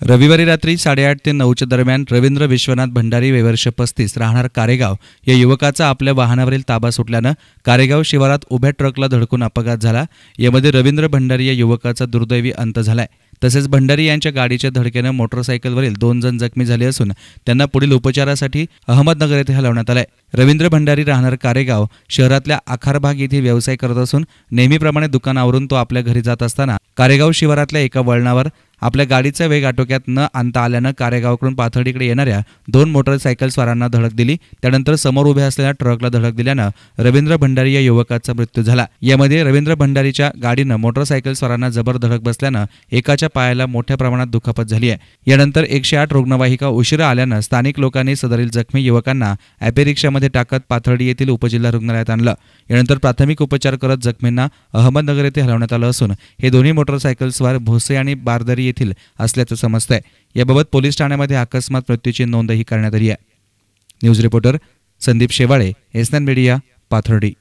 रविवारी रात्री साडेआठ ते नऊच्या दरम्यान रवींद्र विश्वनाथ भंडारी वेवर्ष पस्तीस राहणार कारेगाव या युवकाचा आपल्या वाहनावरील ताबा सुटल्यानं कारेगाव शिवारात उभ्या ट्रकला धडकून अपघात झाला. यामध्ये रवींद्र भंडारी या युवकाचा दुर्दैवी अंत झालाय. तसेच भंडारी यांच्या गाडीच्या धडकेनं मोटरसायकलवरील दोन जण जखमी झाले असून त्यांना पुढील उपचारासाठी अहमदनगर येथे हलवण्यात आलंय. रवींद्र भंडारी राहणार कारेगाव शहरातल्या आखारभाग येथे व्यवसाय करत असून नेहमीप्रमाणे दुकानावरून तो आपल्या घरी जात असताना कारेगाव शिवारातल्या एका वळणावर आपल्या गाडीचा वेग आटोक्यात न आणता आल्यानं कारेगावकडून पाथर्डीकडे येणाऱ्या दोन मोटरसायकलस्वारांना धडक दिली. त्यानंतर समोर उभ्या असलेल्या ट्रकला धडक दिल्यानं रवींद्र भंडारी या युवकाचा मृत्यू झाला. यामध्ये रवींद्र भंडारीच्या गाडीनं मोटरसायकल स्वारांना जबर धडक बसल्यानं एकाच्या पायाला मोठ्या प्रमाणात दुखापत झाली आहे यानंतर एकशे आठ रुग्णवाहिका उशिरा आल्यानं स्थानिक लोकांनी सदरील जखमी युवकांना ॲपे रिक्षामध्ये टाकत पाथर्डी येथील उपजिल्हा रुग्णालयात आणलं. यानंतर प्राथमिक उपचार करत जखमींना अहमदनगर येथे हलवण्यात आलं असून हे दोन्ही मोटरसायकल स्वार भोसे आणि बारदरी येथील असल्याचं समजतंय. याबाबत पोलीस ठाण्यामध्ये अकस्मात मृत्यूची नोंदही करण्यात आली आहे. News reporter Sandeep Shewale SNN media Pathardi.